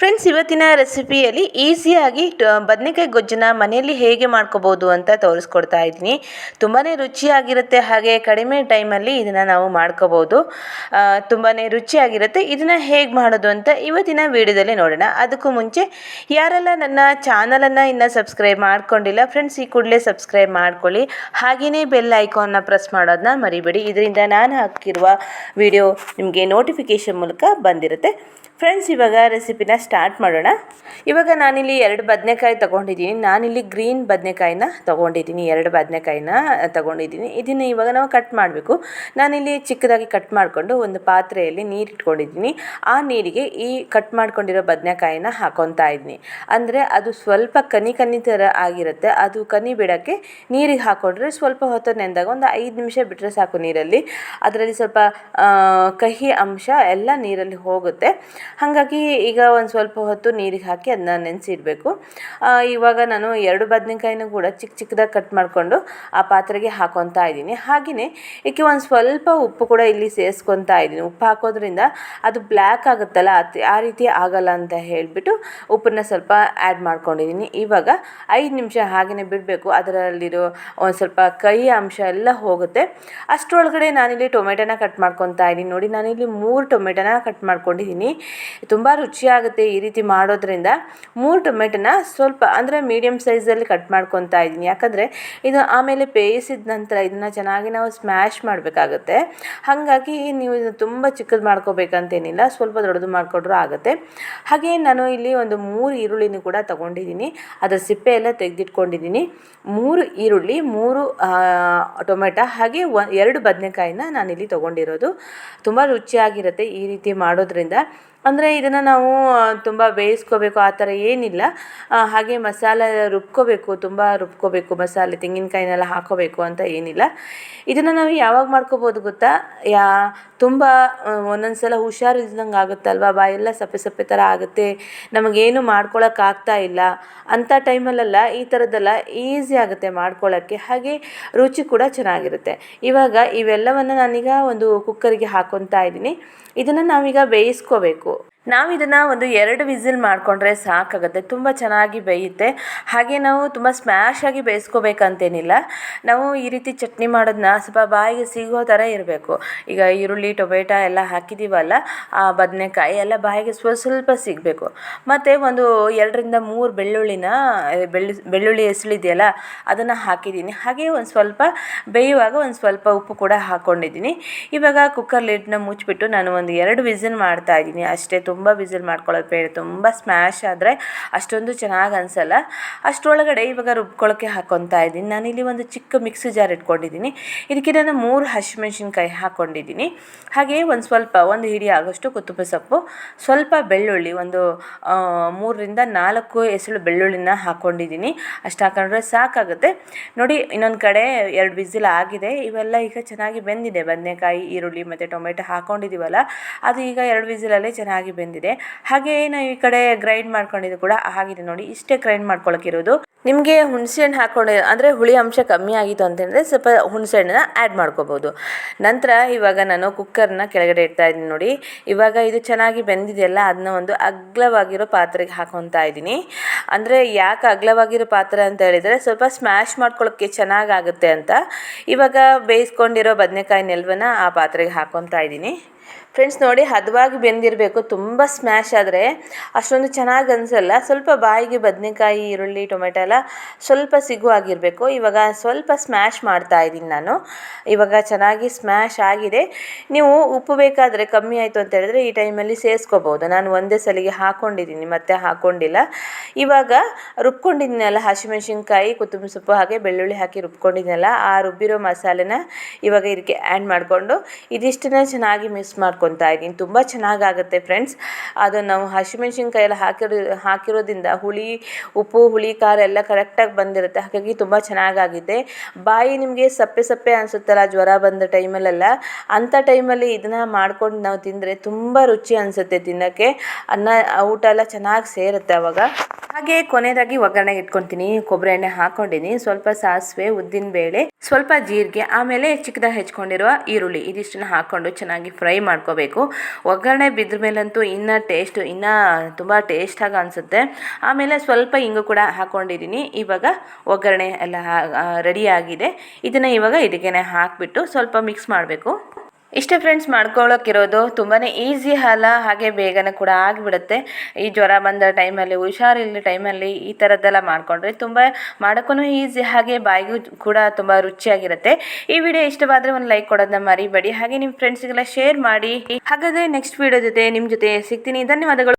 Friends ಇವತ್ತಿನ ರೆಸಿಪಿಯಲ್ಲಿ ಈಸಿಯಾಗಿ ಬದನೆಕಾಯಿ ಗೊಜ್ಜನ ಮನೆಯಲ್ಲಿ ಹೇಗೆ ಮಾಡ್ಕೋಬೋದು ಅಂತ ತೋರಿಸ್ಕೊಡ್ತಾ ಇದ್ದೀನಿ. ತುಂಬಾ ರುಚಿಯಾಗಿರುತ್ತೆ, ಹಾಗೆ ಕಡಿಮೆ ಟೈಮಲ್ಲಿ ಇದನ್ನು ನಾವು ಮಾಡ್ಕೋಬೋದು. ತುಂಬಾ ರುಚಿಯಾಗಿರುತ್ತೆ, ಇದನ್ನು ಹೇಗೆ ಮಾಡೋದು ಅಂತ ಇವತ್ತಿನ ವಿಡಿಯೋದಲ್ಲಿ ನೋಡೋಣ. ಅದಕ್ಕೂ ಮುಂಚೆ, ಯಾರೆಲ್ಲ ನನ್ನ ಚಾನಲನ್ನು ಇನ್ನೂ ಸಬ್ಸ್ಕ್ರೈಬ್ ಮಾಡ್ಕೊಂಡಿಲ್ಲ ಫ್ರೆಂಡ್ಸ್ ಈ ಕೂಡಲೇ ಸಬ್ಸ್ಕ್ರೈಬ್ ಮಾಡ್ಕೊಳ್ಳಿ. ಹಾಗೆಯೇ ಬೆಲ್ ಐಕಾನ್ನ ಪ್ರೆಸ್ ಮಾಡೋದನ್ನ ಮರಿಬೇಡಿ. ಇದರಿಂದ ನಾನು ಹಾಕಿರುವ ವಿಡಿಯೋ ನಿಮಗೆ ನೋಟಿಫಿಕೇಷನ್ ಮೂಲಕ ಬಂದಿರುತ್ತೆ. ಫ್ರೆಂಡ್ಸ್ ಇವಾಗ ರೆಸಿಪಿನ ಸ್ಟಾರ್ಟ್ ಮಾಡೋಣ. ಇವಾಗ ನಾನಿಲ್ಲಿ ಎರಡು ಬದನೆಕಾಯಿ ತೊಗೊಂಡಿದ್ದೀನಿ. ನಾನಿಲ್ಲಿ ಗ್ರೀನ್ ಬದನೆಕಾಯಿನ ತೊಗೊಂಡಿದ್ದೀನಿ. ಎರಡು ಬದನೆಕಾಯಿನ ತೊಗೊಂಡಿದ್ದೀನಿ. ಇದನ್ನು ಇವಾಗ ನಾವು ಕಟ್ ಮಾಡಬೇಕು. ನಾನಿಲ್ಲಿ ಚಿಕ್ಕದಾಗಿ ಕಟ್ ಮಾಡಿಕೊಂಡು ಒಂದು ಪಾತ್ರೆಯಲ್ಲಿ ನೀರು ಇಟ್ಕೊಂಡಿದ್ದೀನಿ. ಆ ನೀರಿಗೆ ಈ ಕಟ್ ಮಾಡ್ಕೊಂಡಿರೋ ಬದನೆಕಾಯಿನ ಹಾಕೊತಾ ಇದ್ದೀನಿ ಅಂದರೆ ಅದು ಸ್ವಲ್ಪ ಕನಿ ಕನಿ ಥರ ಆಗಿರುತ್ತೆ. ಅದು ಕನಿ ಬಿಡೋಕ್ಕೆ ನೀರಿಗೆ ಹಾಕೊಂಡ್ರೆ ಸ್ವಲ್ಪ ಹೊತ್ತು ನೆಂದಾಗ ಒಂದು ಐದು ನಿಮಿಷ ಬಿಟ್ಟರೆ ಸಾಕು ನೀರಲ್ಲಿ. ಅದರಲ್ಲಿ ಸ್ವಲ್ಪ ಕಹಿ ಅಂಶ ಎಲ್ಲ ನೀರಲ್ಲಿ ಹೋಗುತ್ತೆ. ಹಾಗಾಗಿ ಈಗ ಒಂದು ಸ್ವಲ್ಪ ಹೊತ್ತು ನೀರಿಗೆ ಹಾಕಿ ಅದನ್ನ ನೆನೆಸಿಡಬೇಕು. ಇವಾಗ ನಾನು ಎರಡು ಬದನೆಕಾಯಿನೂ ಕೂಡ ಚಿಕ್ಕ ಚಿಕ್ಕದಾಗಿ ಕಟ್ ಮಾಡಿಕೊಂಡು ಆ ಪಾತ್ರೆಗೆ ಹಾಕೊತಾ ಇದ್ದೀನಿ. ಹಾಗೆಯೇ ಇದಕ್ಕೆ ಒಂದು ಸ್ವಲ್ಪ ಉಪ್ಪು ಕೂಡ ಇಲ್ಲಿ ಸೇರಿಸ್ಕೊತಾ ಇದ್ದೀನಿ. ಉಪ್ಪು ಹಾಕೋದ್ರಿಂದ ಅದು ಬ್ಲ್ಯಾಕ್ ಆಗುತ್ತಲ್ಲ ಆ ರೀತಿ ಆಗಲ್ಲ ಅಂತ ಹೇಳಿಬಿಟ್ಟು ಉಪ್ಪನ್ನ ಸ್ವಲ್ಪ ಆ್ಯಡ್ ಮಾಡ್ಕೊಂಡಿದ್ದೀನಿ. ಇವಾಗ ಐದು ನಿಮಿಷ ಹಾಗೆಯೇ ಬಿಡಬೇಕು. ಅದರಲ್ಲಿರೋ ಒಂದು ಸ್ವಲ್ಪ ಕಹಿ ಅಂಶ ಎಲ್ಲ ಹೋಗುತ್ತೆ. ಅಷ್ಟರೊಳಗಡೆ ನಾನಿಲ್ಲಿ ಟೊಮೆಟೊನ ಕಟ್ ಮಾಡ್ಕೊತಾ ಇದ್ದೀನಿ. ನೋಡಿ, ನಾನಿಲ್ಲಿ ಮೂರು ಟೊಮೆಟೊನ ಕಟ್ ಮಾಡ್ಕೊಂಡಿದ್ದೀನಿ. ತುಂಬ ರುಚಿಯಾಗುತ್ತೆ ಈ ರೀತಿ ಮಾಡೋದ್ರಿಂದ ಮೂರು ಟೊಮೆಟೊನ ಸ್ವಲ್ಪ ಅಂದರೆ ಮೀಡಿಯಮ್ ಸೈಜಲ್ಲಿ ಕಟ್ ಮಾಡ್ಕೊತಾ ಇದ್ದೀನಿ. ಯಾಕಂದರೆ ಇದು ಆಮೇಲೆ ಬೇಯಿಸಿದ ನಂತರ ಇದನ್ನು ಚೆನ್ನಾಗಿ ನಾವು ಸ್ಮ್ಯಾಶ್ ಮಾಡಬೇಕಾಗುತ್ತೆ. ಹಾಗಾಗಿ ನೀವು ಇದು ತುಂಬ ಚಿಕ್ಕದು ಮಾಡ್ಕೋಬೇಕಂತೇನಿಲ್ಲ, ಸ್ವಲ್ಪ ದೊಡ್ಡದು ಮಾಡಿಕೊಂಡ್ರೂ ಆಗುತ್ತೆ. ಹಾಗೆ ನಾನು ಇಲ್ಲಿ ಒಂದು ಮೂರು ಈರುಳ್ಳಿನೂ ಕೂಡ ತೊಗೊಂಡಿದ್ದೀನಿ. ಅದರ ಸಿಪ್ಪೆ ಎಲ್ಲ ತೆಗೆದಿಟ್ಕೊಂಡಿದ್ದೀನಿ. ಮೂರು ಈರುಳ್ಳಿ, ಮೂರು ಟೊಮೆಟೊ, ಹಾಗೆ ಒ, ಎರಡು ಬದನೆಕಾಯಿನ ನಾನಿಲ್ಲಿ ತೊಗೊಂಡಿರೋದು. ತುಂಬ ರುಚಿಯಾಗಿರುತ್ತೆ ಈ ರೀತಿ ಮಾಡೋದ್ರಿಂದ. ಅಂದರೆ ಇದನ್ನು ನಾವು ತುಂಬ ಬೇಯಿಸ್ಕೋಬೇಕು, ಆ ಥರ ಏನಿಲ್ಲ. ಹಾಗೆ ಮಸಾಲೆ ರುಬ್ಕೋಬೇಕು, ತುಂಬ ರುಬ್ಕೋಬೇಕು, ಮಸಾಲೆ ತೆಂಗಿನಕಾಯಿನೆಲ್ಲ ಹಾಕೋಬೇಕು ಅಂತ ಏನಿಲ್ಲ. ಇದನ್ನು ನಾವು ಯಾವಾಗ ಮಾಡ್ಕೋಬೋದು ಗೊತ್ತಾ? ಯಾ, ತುಂಬ ಒಂದೊಂದು ಸಲ ಹುಷಾರಿಲ್ದಂಗೆ ಆಗುತ್ತಲ್ವ? ಬಾಯೆಲ್ಲ ಸಪ್ಪೆ ಸಪ್ಪೆ ಥರ ಆಗುತ್ತೆ. ನಮಗೇನು ಮಾಡ್ಕೊಳ್ಳೋಕ್ಕಾಗ್ತಾ ಆಗ್ತಾ ಇಲ್ಲ. ಅಂಥ ಟೈಮಲ್ಲೆಲ್ಲ ಈ ಥರದ್ದೆಲ್ಲ ಈಸಿ ಆಗುತ್ತೆ ಮಾಡ್ಕೊಳ್ಳೋಕ್ಕೆ ಹಾಗೆ ರುಚಿ ಕೂಡ ಚೆನ್ನಾಗಿರುತ್ತೆ. ಇವಾಗ ಇವೆಲ್ಲವನ್ನು ನಾನೀಗ ಒಂದು ಕುಕ್ಕರಿಗೆ ಹಾಕೊತಾ ಇದ್ದೀನಿ. ಇದನ್ನು ನಾವೀಗ ಬೇಯಿಸ್ಕೋಬೇಕು. ನಾವು ಇದನ್ನು ಒಂದು ಎರಡು ವಿಸಿಲ್ ಮಾಡಿಕೊಂಡ್ರೆ ಸಾಕಾಗುತ್ತೆ. ತುಂಬ ಚೆನ್ನಾಗಿ ಬೇಯುತ್ತೆ. ಹಾಗೆ ನಾವು ತುಂಬ ಸ್ಮ್ಯಾಶ್ ಆಗಿ ಬೇಯಿಸ್ಕೋಬೇಕಂತೇನಿಲ್ಲ. ನಾವು ಈ ರೀತಿ ಚಟ್ನಿ ಮಾಡೋದನ್ನ ಸ್ವಲ್ಪ ಬಾಯಿಗೆ ಸಿಗೋ ಥರ ಇರಬೇಕು. ಈಗ ಈರುಳ್ಳಿ, ಟೊಮೆಟೊ ಎಲ್ಲ ಹಾಕಿದ್ದೀವಲ್ಲ ಆ ಬದನೆಕಾಯಿ ಎಲ್ಲ ಬಾಯಿಗೆ ಸ್ವ, ಸ್ವಲ್ಪ ಸಿಗಬೇಕು. ಮತ್ತು ಒಂದು ಎರಡರಿಂದ ಮೂರು ಬೆಳ್ಳುಳ್ಳಿನ ಬೆಳ್ಳು, ಬೆಳ್ಳುಳ್ಳಿ ಹೆಸಳಿದೆಯಲ್ಲ ಅದನ್ನು ಹಾಕಿದ್ದೀನಿ. ಹಾಗೆ ಒಂದು ಸ್ವಲ್ಪ ಬೇಯುವಾಗ ಒಂದು ಸ್ವಲ್ಪ ಉಪ್ಪು ಕೂಡ ಹಾಕ್ಕೊಂಡಿದ್ದೀನಿ ಇವಾಗ ಕುಕ್ಕರ್ ಲಿಡ್ನ ಮುಚ್ಚಿಬಿಟ್ಟು ನಾನು ಒಂದು ಎರಡು ವಿಸಿಲ್ ಮಾಡ್ತಾ ಇದ್ದೀನಿ. ಅಷ್ಟೇ ತುಂಬ ಬಿಸಿಲ್ ಮಾಡ್ಕೊಳ್ಳೋದು ಬೇಡ, ತುಂಬ ಸ್ಮ್ಯಾಶ್ ಆದರೆ ಅಷ್ಟೊಂದು ಚೆನ್ನಾಗಿ ಅನಿಸಲ್ಲ. ಅಷ್ಟರೊಳಗಡೆ ಇವಾಗ ರುಬ್ಕೊಳ್ಳೋಕ್ಕೆ ಹಾಕ್ಕೊತಾ ಇದ್ದೀನಿ. ನಾನಿಲ್ಲಿ ಒಂದು ಚಿಕ್ಕ ಮಿಕ್ಸಿ ಜಾರ್ ಇಟ್ಕೊಂಡಿದ್ದೀನಿ. ಇದಕ್ಕೆ ನಾನು ಮೂರು ಹಸಿಮೆಣ್ಸಿನ್ಕಾಯಿ ಹಾಕ್ಕೊಂಡಿದ್ದೀನಿ ಹಾಗೆ ಒಂದು ಸ್ವಲ್ಪ, ಒಂದು ಹಿಡಿ ಆಗೋಷ್ಟು ಕೊತ್ತಂಬರಿ ಸೊಪ್ಪು, ಸ್ವಲ್ಪ ಬೆಳ್ಳುಳ್ಳಿ, ಒಂದು ಮೂರರಿಂದ ನಾಲ್ಕು ಎಸಳು ಬೆಳ್ಳುಳ್ಳಿನ ಹಾಕ್ಕೊಂಡಿದ್ದೀನಿ ಅಷ್ಟು ಹಾಕೊಂಡ್ರೆ ಸಾಕಾಗುತ್ತೆ. ನೋಡಿ, ಇನ್ನೊಂದು ಕಡೆ ಎರಡು ಬಿಸಿಲ್ ಆಗಿದೆ. ಇವೆಲ್ಲ ಈಗ ಚೆನ್ನಾಗಿ ಬೆಂದಿದೆ. ಬದನೆಕಾಯಿ, ಈರುಳ್ಳಿ ಮತ್ತು ಟೊಮೆಟೊ ಹಾಕ್ಕೊಂಡಿದ್ದೀವಲ್ಲ ಅದು ಈಗ ಎರಡು ವಿಸಿಲಲ್ಲೇ ಚೆನ್ನಾಗಿ ಬೆಂದಿದೆ. ಬಂದಿದೆ. ಹಾಗೆ ನಾವು ಈ ಕಡೆ ಗ್ರೈಂಡ್ ಮಾಡ್ಕೊಂಡಿದ್ದು ಕೂಡ ಆಗಿದೆ ನೋಡಿ. ಇಷ್ಟೇ ಗ್ರೈಂಡ್ ಮಾಡ್ಕೊಳಕ್ಕಿರೋದು ನಿಮಗೆ ಹುಣಸೆ ಹಣ್ಣು ಹಾಕೊಂಡು, ಅಂದರೆ ಹುಳಿ ಅಂಶ ಕಮ್ಮಿ ಆಗಿತ್ತು ಅಂತಂದರೆ ಸ್ವಲ್ಪ ಹುಣಸೆ ಹಣ್ಣನ್ನ ಆ್ಯಡ್ ಮಾಡ್ಕೋಬೋದು. ನಂತರ ಇವಾಗ ನಾನು ಕುಕ್ಕರ್ನ ಕೆಳಗಡೆ ಇಡ್ತಾ ಇದ್ದೀನಿ ನೋಡಿ. ಇವಾಗ ಇದು ಚೆನ್ನಾಗಿ ಬೆಂದಿದೆಯಲ್ಲ ಅದನ್ನ ಒಂದು ಅಗ್ಲವಾಗಿರೋ ಪಾತ್ರೆಗೆ ಹಾಕೊತಾ ಇದ್ದೀನಿ. ಅಂದರೆ ಯಾಕೆ ಅಗ್ಲವಾಗಿರೋ ಪಾತ್ರೆ ಅಂತ ಹೇಳಿದರೆ ಸ್ವಲ್ಪ ಸ್ಮ್ಯಾಶ್ ಮಾಡ್ಕೊಳ್ಳೋಕ್ಕೆ ಚೆನ್ನಾಗಾಗುತ್ತೆ ಅಂತ. ಇವಾಗ ಬೇಯಿಸ್ಕೊಂಡಿರೋ ಬದನೆಕಾಯಿ ನೆಲವನ್ನು ಆ ಪಾತ್ರೆಗೆ ಹಾಕೊತಾ ಇದ್ದೀನಿ. ಫ್ರೆಂಡ್ಸ್ ನೋಡಿ ಹದವಾಗಿ ಬೆಂದಿರಬೇಕು, ತುಂಬ ಸ್ಮ್ಯಾಶ್ ಆದರೆ ಅಷ್ಟೊಂದು ಚೆನ್ನಾಗಿ ಅನಿಸಲ್ಲ. ಸ್ವಲ್ಪ ಬಾಯಿಗೆ ಬದನೆಕಾಯಿ, ಈರುಳ್ಳಿ, ಟೊಮೆಟೊ ಎಲ್ಲ ಸ್ವಲ್ಪ ಸಿಗುವಾಗಿರಬೇಕು ಇವಾಗ ಸ್ವಲ್ಪ ಸ್ಮ್ಯಾಶ್ ಮಾಡ್ತಾ ಇದ್ದೀನಿ ನಾನು. ಇವಾಗ ಚೆನ್ನಾಗಿ ಸ್ಮ್ಯಾಶ್ ಆಗಿದೆ. ನೀವು ಉಪ್ಪು ಬೇಕಾದರೆ ಕಮ್ಮಿ ಆಯಿತು ಅಂತ ಹೇಳಿದ್ರೆ ಈ ಟೈಮಲ್ಲಿ ಸೇರಿಸ್ಕೋಬೋದು. ನಾನು ಒಂದೇ ಸಲಿಗೆ ಹಾಕ್ಕೊಂಡಿದ್ದೀನಿ ಮತ್ತೆ ಹಾಕ್ಕೊಂಡಿಲ್ಲ ಇವಾಗ ರುಬ್ಕೊಂಡಿದ್ದೀನಲ್ಲ ಹಸಿಮೆಣಸಿನ್ಕಾಯಿ, ಕೊತ್ತಂಬರಿ ಸೊಪ್ಪು ಹಾಗೆ ಬೆಳ್ಳುಳ್ಳಿ ಹಾಕಿ ರುಬ್ಕೊಂಡಿದ್ದೀನಲ್ಲ ಆ ರುಬ್ಬಿರೋ ಮಸಾಲೆನ ಇವಾಗ ಇದಕ್ಕೆ ಆ್ಯಡ್ ಮಾಡಿಕೊಂಡು ಇದಿಷ್ಟನ್ನ ಚೆನ್ನಾಗಿ ಮಿಕ್ಸ್ ಮಾಡ್ಕೊತಾ ಇದ್ದೀನಿ. ತುಂಬ ಚೆನ್ನಾಗಾಗುತ್ತೆ ಫ್ರೆಂಡ್ಸ್. ಅದು ನಾವು ಹಸಿಮೆಣ್ಸಿನ್ಕಾಯಿ ಎಲ್ಲ ಹಾಕಿರೋ, ಹಾಕಿರೋದ್ರಿಂದ ಹುಳಿ, ಉಪ್ಪು, ಹುಳಿ, ಖಾರ ಎಲ್ಲ ಕರೆಕ್ಟಾಗಿ ಬಂದಿರುತ್ತೆ. ಹಾಗಾಗಿ ತುಂಬ ಚೆನ್ನಾಗಾಗಿದೆ. ಬಾಯಿ ನಿಮಗೆ ಸಪ್ಪೆ ಸಪ್ಪೆ ಅನಿಸುತ್ತಲ್ಲ, ಜ್ವರ ಬಂದ ಟೈಮಲ್ಲೆಲ್ಲ. ಅಂಥ ಟೈಮಲ್ಲಿ ಇದನ್ನು ಮಾಡ್ಕೊಂಡು ನಾವು ತಿಂದರೆ ತುಂಬ ರುಚಿ ಅನಿಸುತ್ತೆ ತಿನ್ನೋಕ್ಕೆ. ಅನ್ನ, ಊಟ ಎಲ್ಲ ಚೆನ್ನಾಗಿ ಸೇರುತ್ತೆ ಆವಾಗ ಹಾಗೆ ಕೊನೆಯದಾಗಿ ಒಗ್ಗರಣೆಗೆ ಇಟ್ಕೊತೀನಿ ಕೊಬ್ಬರಿ ಎಣ್ಣೆ ಹಾಕ್ಕೊಂಡಿನಿ ಸ್ವಲ್ಪ ಸಾಸಿವೆ ಉದ್ದಿನ ಬೇಳೆ ಸ್ವಲ್ಪ ಜೀರಿಗೆ, ಆಮೇಲೆ ಚಿಕ್ಕದಾಗಿ ಹೆಚ್ಕೊಂಡಿರುವ ಈರುಳ್ಳಿ. ಇದಿಷ್ಟನ್ನು ಹಾಕ್ಕೊಂಡು ಚೆನ್ನಾಗಿ ಫ್ರೈ ಮಾಡ್ಕೋಬೇಕು. ಒಗ್ಗರಣೆ ಬಿದ್ದ ಮೇಲಂತೂ ಇನ್ನೂ ಟೇಸ್ಟು ಇನ್ನೂ ತುಂಬ ಟೇಸ್ಟಾಗಿ ಅನಿಸುತ್ತೆ. ಆಮೇಲೆ ಸ್ವಲ್ಪ ಇಂಗು ಕೂಡ ಹಾಕ್ಕೊಂಡಿದ್ದೀನಿ ಇವಾಗ ಒಗ್ಗರಣೆ ಎಲ್ಲ ರೆಡಿ ಆಗಿದೆ. ಇದನ್ನು ಇವಾಗ ಇದಕ್ಕೆ ಹಾಕಿಬಿಟ್ಟು ಸ್ವಲ್ಪ ಮಿಕ್ಸ್ ಮಾಡಬೇಕು. ಇಷ್ಟೇ ಫ್ರೆಂಡ್ಸ್ ಮಾಡ್ಕೊಳ್ಳೋಕ್ಕಿರೋದು ತುಂಬಾ ಈಸಿ ಅಲ್ಲ, ಹಾಗೆ ಬೇಗನೆ ಕೂಡ ಆಗಿಬಿಡುತ್ತೆ. ಈ ಜ್ವರ ಬಂದ ಟೈಮಲ್ಲಿ ಹುಷಾರಿಲ್ಲ ಟೈಮಲ್ಲಿ ಈ ಥರದ್ದೆಲ್ಲ ಮಾಡಿಕೊಂಡ್ರೆ ತುಂಬ ಮಾಡೋಕ್ಕೂ ಈಸಿ ಹಾಗೆ ಬಾಯಿಗೂ ಕೂಡ ತುಂಬ ರುಚಿಯಾಗಿರುತ್ತೆ. ಈ ವಿಡಿಯೋ ಇಷ್ಟವಾದರೆ ಒಂದು ಲೈಕ್ ಕೊಡೋದನ್ನ ಮರಿಬೇಡಿ. ಹಾಗೆ ನಿಮ್ಮ ಫ್ರೆಂಡ್ಸ್ಗೆಲ್ಲ ಶೇರ್ ಮಾಡಿ. ಹಾಗಾದರೆ ನೆಕ್ಸ್ಟ್ ವಿಡಿಯೋ ಜೊತೆ ನಿಮ್ಮ ಜೊತೆ ಸಿಗ್ತೀನಿ. ಧನ್ಯವಾದಗಳು.